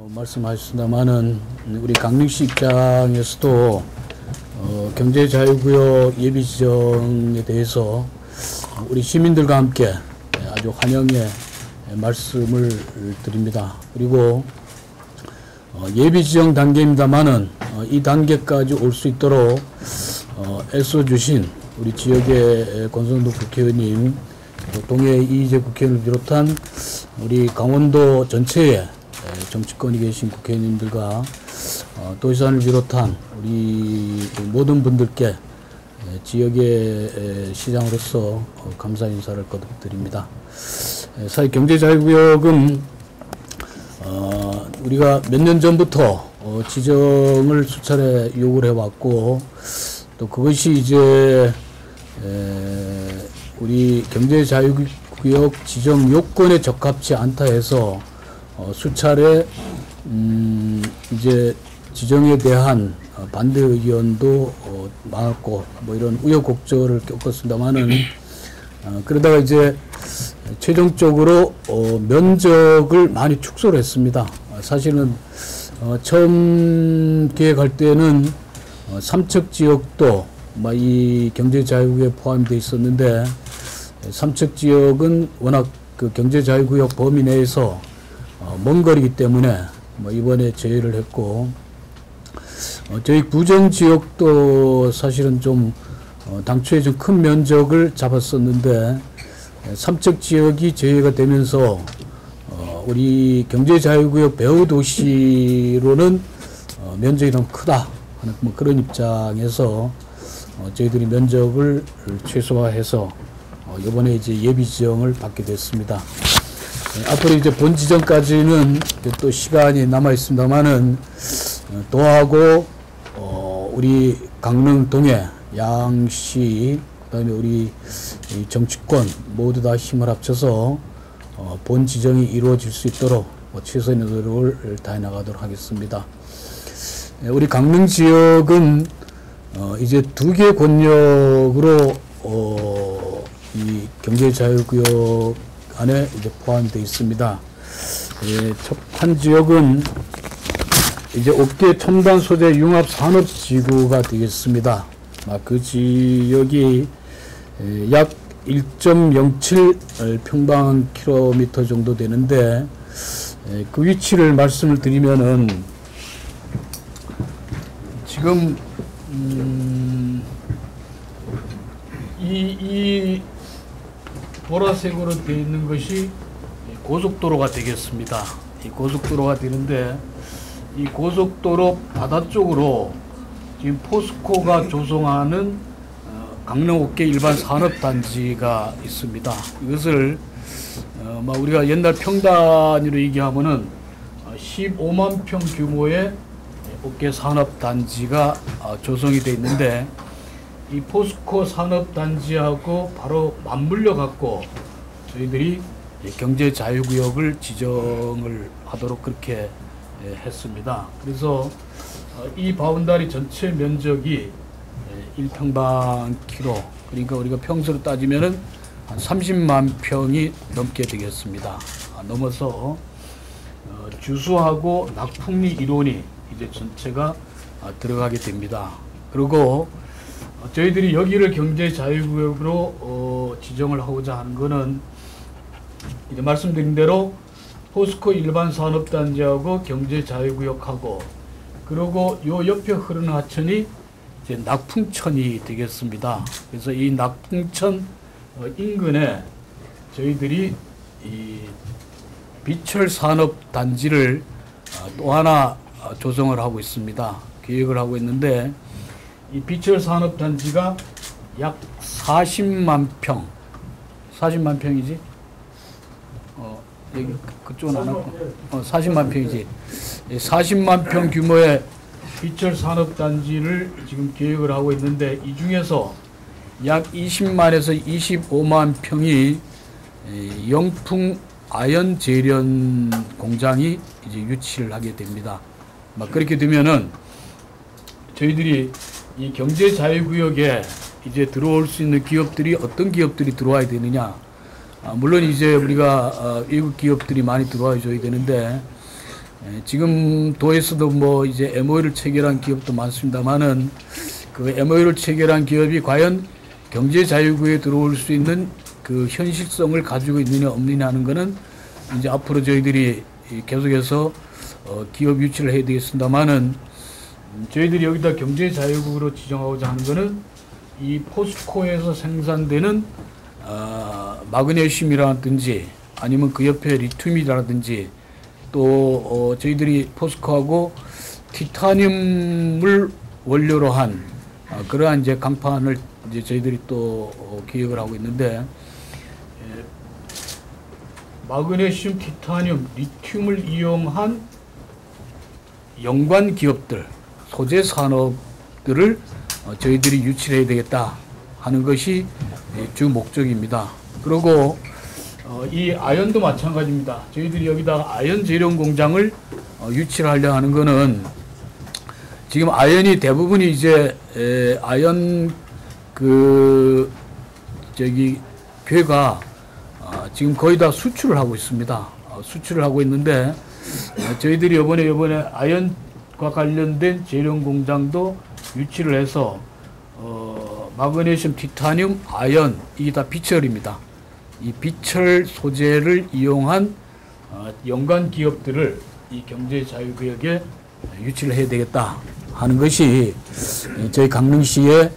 어, 말씀하셨습니다만은 우리 강릉시 입장에서도 어, 경제자유구역 예비 지정에 대해서 우리 시민들과 함께 아주 환영의 말씀을 드립니다. 그리고 어, 예비 지정 단계입니다만은 어, 이 단계까지 올 수 있도록 어, 애써주신 우리 지역의 권성도 국회의원님, 또 동해 이희재 국회의원을 비롯한 우리 강원도 전체의 정치권이 계신 국회의원님들과 어, 도지사를 비롯한 우리 모든 분들께 지역의 시장으로서 어, 감사 인사를 거듭드립니다. 사회 경제자유구역은 어, 우리가 몇 년 전부터 어, 지정을 수차례 요구를 해왔고 또 그것이 이제 에, 우리 경제자유구역 지정 요건에 적합치 않다 해서 어, 수차례 음, 이제 지정에 대한 어, 반대 의견도 어, 많았고 뭐 이런 우여곡절을 겪었습니다만은 어, 그러다가 이제 최종적으로 어, 면적을 많이 축소를 했습니다. 어, 사실은 어, 처음 계획할 때는 어, 삼척 지역도 이 경제자유구역에 포함되어 있었는데 삼척 지역은 워낙 그 경제자유구역 범위 내에서 어, 먼 거리기 때문에 뭐 이번에 제외를 했고 어, 저희 구정 지역도 사실은 좀 어, 당초에 좀 큰 면적을 잡았었는데 삼척 지역이 제외가 되면서 어, 우리 경제자유구역 배후 도시로는 어, 면적이 너무 크다 하는 뭐 그런 입장에서 어, 저희들이 면적을 최소화해서 어, 이번에 이제 예비 지정을 받게 됐습니다. 네, 앞으로 이제 본 지정까지는 또 시간이 남아 있습니다만은 어, 도하고 어, 우리 강릉 동해 양시 그다음에 우리 정치권 모두 다 힘을 합쳐서 어, 본 지정이 이루어질 수 있도록 뭐 최선의 노력을 다해 나가도록 하겠습니다. 네, 우리 강릉 지역은 어, 이제 두 개 권역으로 어, 이 경제자유구역 안에 이제 포함되어 있습니다. 예, 첫한 지역은 이제 업계 첨단 소재 융합 산업 지구가 되겠습니다. 아, 그 지역이 약 1.07 평방 킬로미터 정도 되는데 그 위치를 말씀을 드리면은 지금 음, 이, 이 보라색으로 되어 있는 것이 고속도로가 되겠습니다. 이 고속도로가 되는데 이 고속도로 바다 쪽으로 지금 포스코가 조성하는 어, 강릉옥계 일반 산업단지가 있습니다. 이것을 어, 뭐 우리가 옛날 평단위로 얘기하면은 15만 평 규모의 옥계 산업단지가 어, 조성이 되어 있는데 이 포스코 산업단지하고 바로 맞물려 갖고 저희들이 경제 자유구역을 지정을 하도록 그렇게 예, 했습니다. 그래서 어, 이 바운다리 전체 면적이 1평방 예, 키로 그러니까 우리가 평수로 따지면은 한 30만 평이 넘게 되겠습니다. 아, 넘어서 어, 주수하고 낙풍리 이론이 이제 전체가 아, 들어가게 됩니다. 그리고 어, 저희들이 여기를 경제 자유구역으로 어, 지정을 하고자 하는 것은 이제 말씀드린 대로 포스코 일반 산업단지하고 경제 자유구역하고 그리고 요 옆에 흐르는 하천이 이제 낙풍천이 되겠습니다. 그래서 이 낙풍천 어, 인근에 저희들이 이 비철 산업 단지를 어, 또 하나 조성을 하고 있습니다. 계획을 하고 있는데 이 비철 산업 단지가 약 40만 평, 40만 평이지? 어, 여기 그쪽은 안 왔고, 어, 40만 평이지. 40만 평 규모의 비철 산업 단지를 지금 계획을 하고 있는데 이 중에서 약 20만에서 25만 평이 영풍 아연 재련 공장이 이제 유치를 하게 됩니다. 막 그렇게 되면은 저희들이 이 경제 자유구역에 이제 들어올 수 있는 기업들이 어떤 기업들이 들어와야 되느냐. 아, 물론 이제 우리가 어, 외국 기업들이 많이 들어와 줘야 되는데 예, 지금 도에서도 뭐 이제 MOU를 체결한 기업도 많습니다만은 그 MOU를 체결한 기업이 과연 경제 자유구에 들어올 수 있는 그 현실성을 가지고 있느냐 없느냐 하는 거는 이제 앞으로 저희들이 계속해서 어 기업 유치를 해야 되겠습니다만은 저희들이 여기다 경제 자유국으로 지정하고자 하는 거는 이 포스코에서 생산되는 어 마그네슘이라든지 아니면 그 옆에 리튬이라든지 또 어, 저희들이 포스코하고 티타늄을 원료로 한 어, 그러한 이제 강판을 이제 저희들이 또 어, 기획을 하고 있는데 에, 마그네슘, 티타늄, 리튬을 이용한 연관 기업들, 소재 산업들을 어, 저희들이 유치해야 되겠다 하는 것이 예, 주 목적입니다. 그리고 어, 이 아연도 마찬가지입니다. 저희들이 여기다가 아연 재련 공장을 어, 유치를 하려 하는 거는 지금 아연이 대부분이 이제 에, 아연 그 저기 괴가 어, 지금 거의 다 수출을 하고 있습니다. 어, 수출을 하고 있는데 어, 저희들이 이번에 이번에 아연 과 관련된 재련 공장도 유치를 해서 어, 마그네슘, 티타늄, 아연 이게 다 비철입니다. 이 비철 소재를 이용한 어, 연관 기업들을 이 경제 자유구역에 유치를 해야 되겠다 하는 것이 저희 강릉시의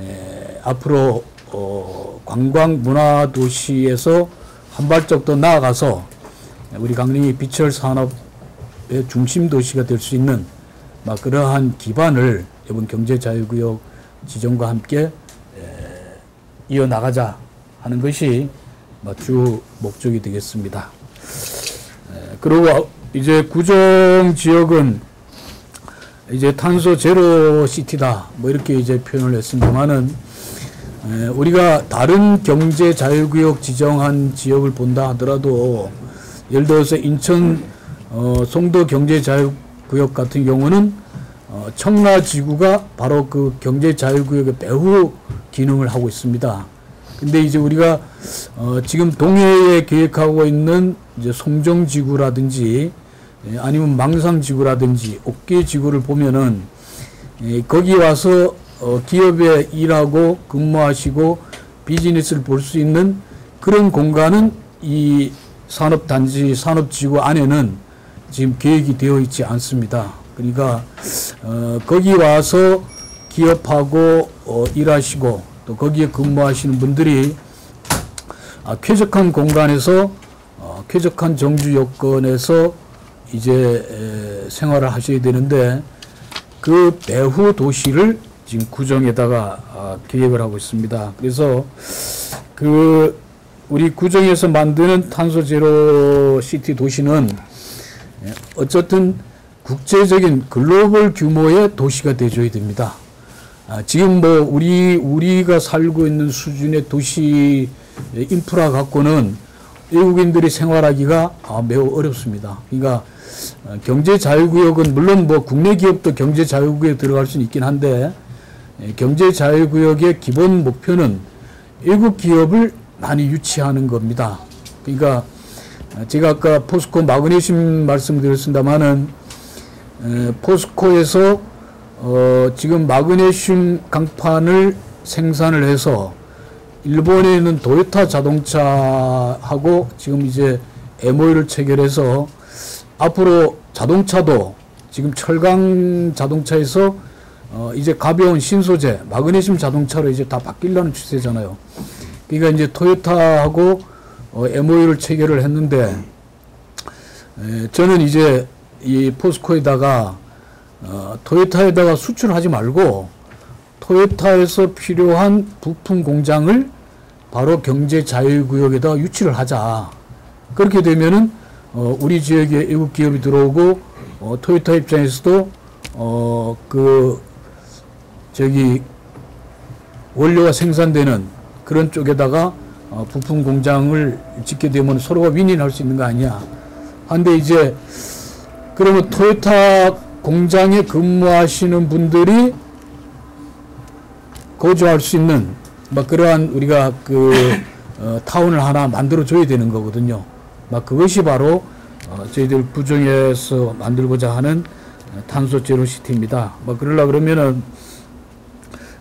에, 앞으로 어, 관광 문화 도시에서 한 발짝 더 나아가서 우리 강릉이 비철 산업의 중심 도시가 될 수 있는 막 그러한 기반을 이번 경제 자유구역 지정과 함께 에, 이어 나가자 하는 것이 주 목적이 되겠습니다. 그리고 이제 구정 지역은 이제 탄소 제로 시티다 뭐 이렇게 이제 표현을 했습니다만은 우리가 다른 경제 자유구역 지정한 지역을 본다 하더라도 예를 들어서 인천 어, 송도 경제 자유 구역 같은 경우는 어, 청라지구가 바로 그 경제 자유구역의 배후 기능을 하고 있습니다. 근데 이제 우리가 어 지금 동해에 계획하고 있는 이제 송정지구라든지 예, 아니면 망상지구라든지 옥계지구를 보면은 예, 거기 와서 어 기업에 일하고 근무하시고 비즈니스를 볼 수 있는 그런 공간은 이 산업단지 산업지구 안에는 지금 계획이 되어 있지 않습니다. 그러니까 어 거기 와서 기업하고 어 일하시고 또 거기에 근무하시는 분들이 아, 쾌적한 공간에서 어, 쾌적한 정주 여건에서 이제 에, 생활을 하셔야 되는데 그 배후 도시를 지금 구정에다가 아, 계획을 하고 있습니다. 그래서 그 우리 구정에서 만드는 탄소 제로 시티 도시는 어쨌든 국제적인 글로벌 규모의 도시가 되줘야 됩니다. 아, 지금 뭐 우리 우리가 살고 있는 수준의 도시 인프라 갖고는 외국인들이 생활하기가 아, 매우 어렵습니다. 그러니까 어, 경제 자유구역은 물론 뭐 국내 기업도 경제 자유구역에 들어갈 수는 있긴 한데 예, 경제 자유구역의 기본 목표는 외국 기업을 많이 유치하는 겁니다. 그러니까 어, 제가 아까 포스코 마그네슘 말씀드렸습니다만은 포스코에서 어, 지금 마그네슘 강판을 생산을 해서 일본에 있는 도요타 자동차하고 지금 이제 MOU를 체결해서 앞으로 자동차도 지금 철강 자동차에서 어, 이제 가벼운 신소재 마그네슘 자동차로 이제 다 바뀌려는 추세잖아요. 그러니까 이제 토요타하고 어, MOU를 체결을 했는데 에, 저는 이제 이 포스코에다가 어, 토요타에다가 수출하지 말고 토요타에서 필요한 부품 공장을 바로 경제 자유구역에다 유치를 하자. 그렇게 되면은 어, 우리 지역에 외국 기업이 들어오고 어, 토요타 입장에서도 어, 그 저기 원료가 생산되는 그런 쪽에다가 어, 부품 공장을 짓게 되면 서로가 윈윈할 수 있는 거 아니야. 한데 이제 그러면 토요타 공장에 근무하시는 분들이 거주할 수 있는 막 그러한 우리가 그 어, 타운을 하나 만들어 줘야 되는 거거든요. 막 그것이 바로 어, 저희들 구정에서 만들고자 하는 탄소 제로 시티입니다. 뭐 그러려 그러면은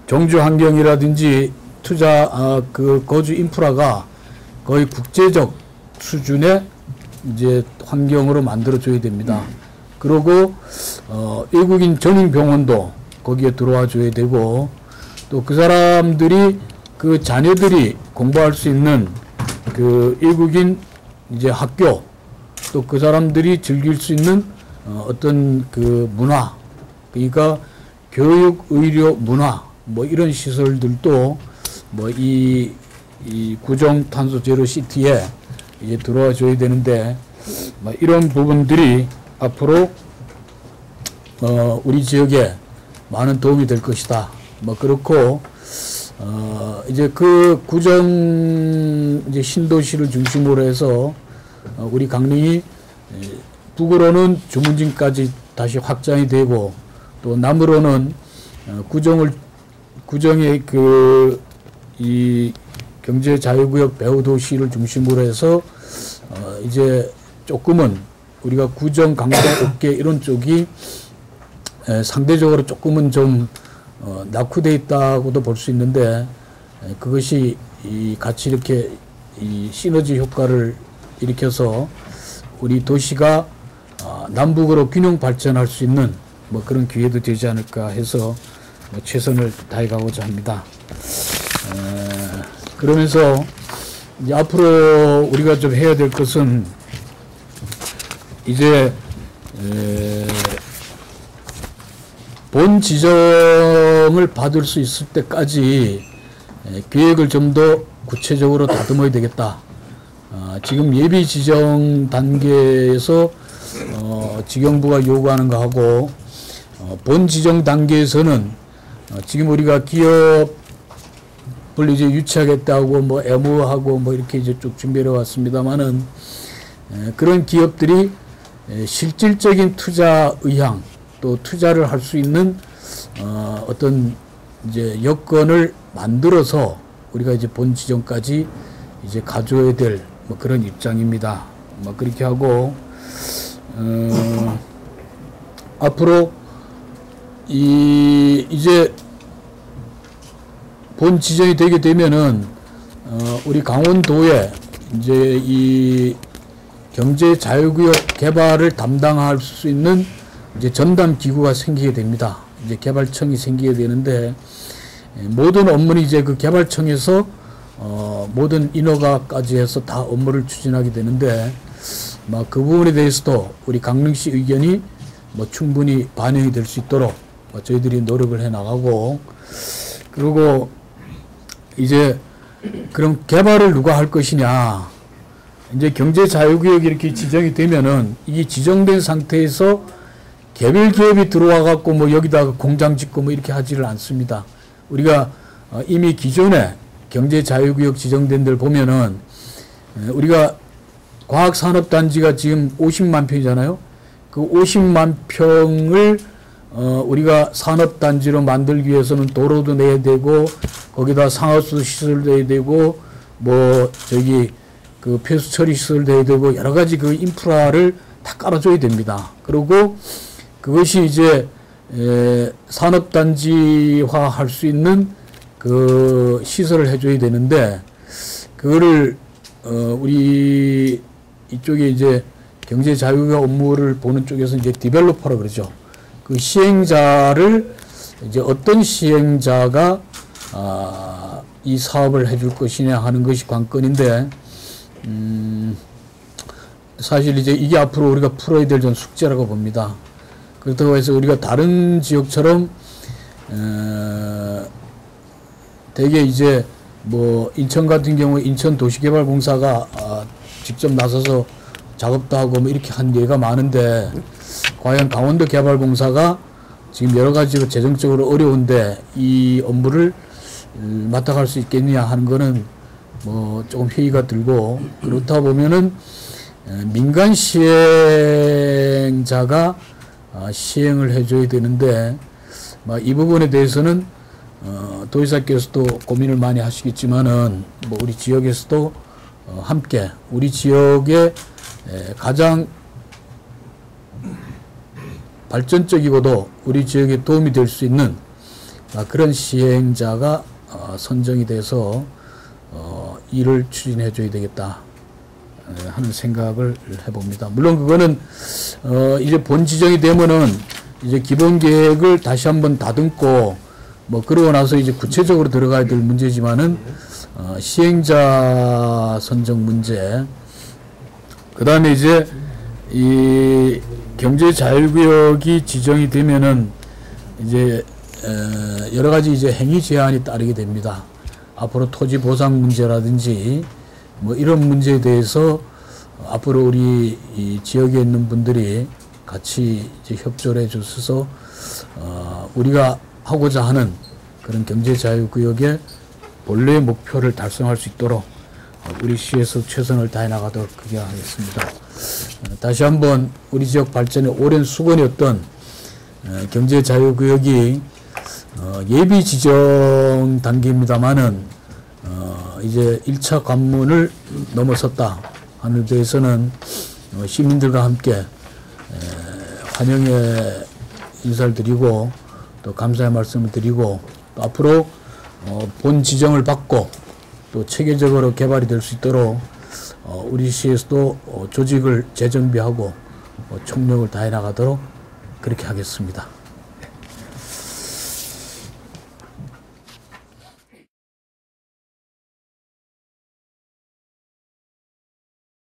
종주 환경이라든지 투자 아, 그 거주 인프라가 거의 국제적 수준의 이제 환경으로 만들어 줘야 됩니다. 그리고 어, 외국인 전용 병원도 거기에 들어와 줘야 되고 또 그 사람들이 그 자녀들이 공부할 수 있는 그 외국인 이제 학교 또 그 사람들이 즐길 수 있는 어, 어떤 그 문화 그러니까 교육, 의료, 문화 뭐 이런 시설들도 뭐이 이 구정 탄소 제로 시티에 이제 들어와 줘야 되는데 뭐 이런 부분들이 앞으로 어 우리 지역에 많은 도움이 될 것이다. 뭐 그렇고 어 이제 그 구정 이제 신도시를 중심으로 해서 어 우리 강릉이 북으로는 주문진까지 다시 확장이 되고 또 남으로는 어 구정을 구정의 그 이 경제 자유구역 배후 도시를 중심으로 해서 어 이제 조금은 우리가 구정 강동 옥계 이런 쪽이 에 상대적으로 조금은 좀 어, 낙후돼 있다고도 볼 수 있는데 에 그것이 이 같이 이렇게 이 시너지 효과를 일으켜서 우리 도시가 어, 남북으로 균형 발전할 수 있는 뭐 그런 기회도 되지 않을까 해서 뭐 최선을 다해 가고자 합니다. 에 그러면서 이제 앞으로 우리가 좀 해야 될 것은 이제 본 지정을 받을 수 있을 때까지 계획을 좀 더 구체적으로 다듬어야 되겠다. 어, 지금 예비 지정 단계에서 어, 지경부가 요구하는 거하고 어, 본 지정 단계에서는 어, 지금 우리가 기업 을 이제 유치하겠다고 뭐 애무하고 뭐 이렇게 이제 쭉 준비해 왔습니다만은 그런 기업들이 실질적인 투자 의향 또 투자를 할 수 있는 어, 어떤 이제 여건을 만들어서 우리가 이제 본 지점까지 이제 가져야 될 뭐 그런 입장입니다. 뭐 그렇게 하고 어, 앞으로 이 이제 본 지정이 되게 되면은 어, 우리 강원도에 이제 이 경제 자유구역 개발을 담당할 수 있는 이제 전담 기구가 생기게 됩니다. 이제 개발청이 생기게 되는데 예, 모든 업무는 이제 그 개발청에서 어 모든 인허가까지 해서 다 업무를 추진하게 되는데 막그 부분에 대해서도 우리 강릉시 의견이 뭐 충분히 반영이 될 수 있도록 뭐 저희들이 노력을 해 나가고 그리고 이제 그럼 개발을 누가 할 것이냐 이제 경제 자유구역이 이렇게 지정이 되면은 이게 지정된 상태에서 개별 기업이 들어와 갖고 뭐 여기다가 공장 짓고 뭐 이렇게 하지를 않습니다. 우리가 어, 이미 기존에 경제 자유구역 지정된 데를 보면은 우리가 과학산업단지가 지금 50만 평이잖아요. 그 50만 평을 어 우리가 산업단지로 만들기 위해서는 도로도 내야 되고 거기다 상하수 시설 내야 되고 뭐 저기 그 폐수 처리 시설 돼야 되고 여러 가지 그 인프라를 다 깔아줘야 됩니다. 그리고 그것이 이제 에 산업단지화 할 수 있는 그 시설을 해줘야 되는데 그거를 어 우리 이쪽에 이제 경제 자유화 업무를 보는 쪽에서 이제 디벨로퍼라 그러죠. 그 시행자를 이제 어떤 시행자가 아, 이 사업을 해줄 것이냐 하는 것이 관건인데 음, 사실 이제 이게 앞으로 우리가 풀어야 될 전 숙제라고 봅니다. 그렇다고 해서 우리가 다른 지역처럼 어, 대개 이제 뭐 인천 같은 경우 인천 도시개발공사가 아, 직접 나서서 작업도 하고 뭐 이렇게 한 예가 많은데 과연 강원도 개발공사가 지금 여러 가지로 재정적으로 어려운데 이 업무를 음, 맡아갈 수 있겠느냐 하는 거는 뭐 조금 회의가 들고 그렇다 보면은 민간 시행자가 아, 시행을 해줘야 되는데 이 부분에 대해서는 어, 도지사께서도 고민을 많이 하시겠지만은 뭐 우리 지역에서도 어, 함께 우리 지역의 가장 발전적이고도 우리 지역에 도움이 될 수 있는 아, 그런 시행자가 어, 선정이 돼서 어, 일을 추진해 줘야 되겠다 에, 하는 생각을 해봅니다. 물론 그거는 어, 이제 본 지정이 되면은 이제 기본 계획을 다시 한번 다듬고 뭐 그러고 나서 이제 구체적으로 들어가야 될 문제지만은 어, 시행자 선정 문제 그 다음에 이제 이 경제 자율구역이 지정이 되면은 이제 에, 여러 가지 이제 행위 제한이 따르게 됩니다. 앞으로 토지 보상 문제라든지 뭐 이런 문제에 대해서 앞으로 우리 이 지역에 있는 분들이 같이 협조를 해주셔서 어, 우리가 하고자 하는 그런 경제 자유구역의 본래의 목표를 달성할 수 있도록 우리 시에서 최선을 다해 나가도록 그게 하겠습니다. 어, 다시 한번 우리 지역 발전에 오랜 수건이었던 어, 경제 자유구역이 어, 예비 지정 단계입니다만은 어, 이제 1차 관문을 넘어섰다 하는 데에서는 어, 시민들과 함께 에, 환영의 인사를 드리고 또 감사의 말씀을 드리고 또 앞으로 어, 본 지정을 받고 또 체계적으로 개발이 될 수 있도록 어, 우리 시에서도 어, 조직을 재정비하고 어, 총력을 다해 나가도록 그렇게 하겠습니다.